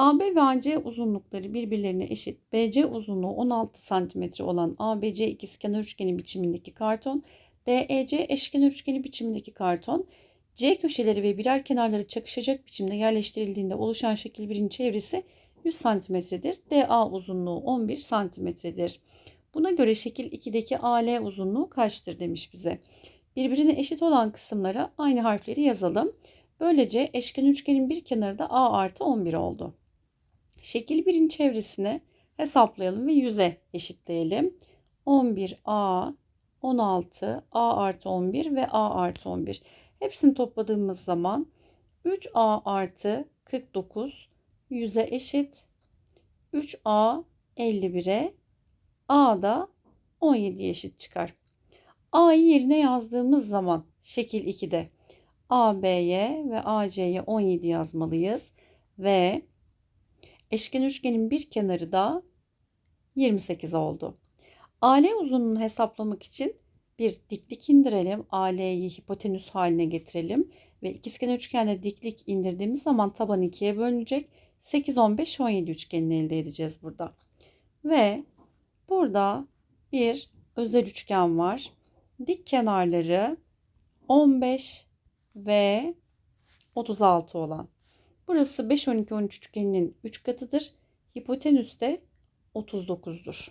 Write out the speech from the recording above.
AB ve AC uzunlukları birbirlerine eşit. BC uzunluğu 16 cm olan ABC ikizkenar üçgeni biçimindeki karton, DEC eşkenar üçgeni biçimindeki karton, C köşeleri ve birer kenarları çakışacak biçimde yerleştirildiğinde oluşan şekil birin çevresi 100 cm'dir. DA uzunluğu 11 cm'dir. Buna göre şekil 2'deki AL uzunluğu kaçtır demiş bize. Birbirine eşit olan kısımlara aynı harfleri yazalım. Böylece eşkenar üçgenin bir kenarı da A artı 11 oldu. Şekil 1'in çevresini hesaplayalım ve 100'e eşitleyelim. 11A, 16, A artı 11 ve A artı 11. Hepsini topladığımız zaman 3A artı 49 100'e eşit. 3A 51'e A da 17'ye eşit çıkar. A'yı yerine yazdığımız zaman şekil 2'de AB'ye ve AC'ye 17 yazmalıyız. Ve eşkenar üçgenin bir kenarı da 28 oldu. AL uzunluğunu hesaplamak için bir diklik indirelim. AL'yi hipotenüs haline getirelim. Ve ikizkenar üçgende diklik indirdiğimiz zaman taban ikiye bölünecek. 8, 15, 17 üçgenini elde edeceğiz burada. Ve burada bir özel üçgen var. Dik kenarları 15 ve 36 olan. Burası 5, 12, 13 üçgeninin 3 katıdır. Hipotenüs de 39'dur.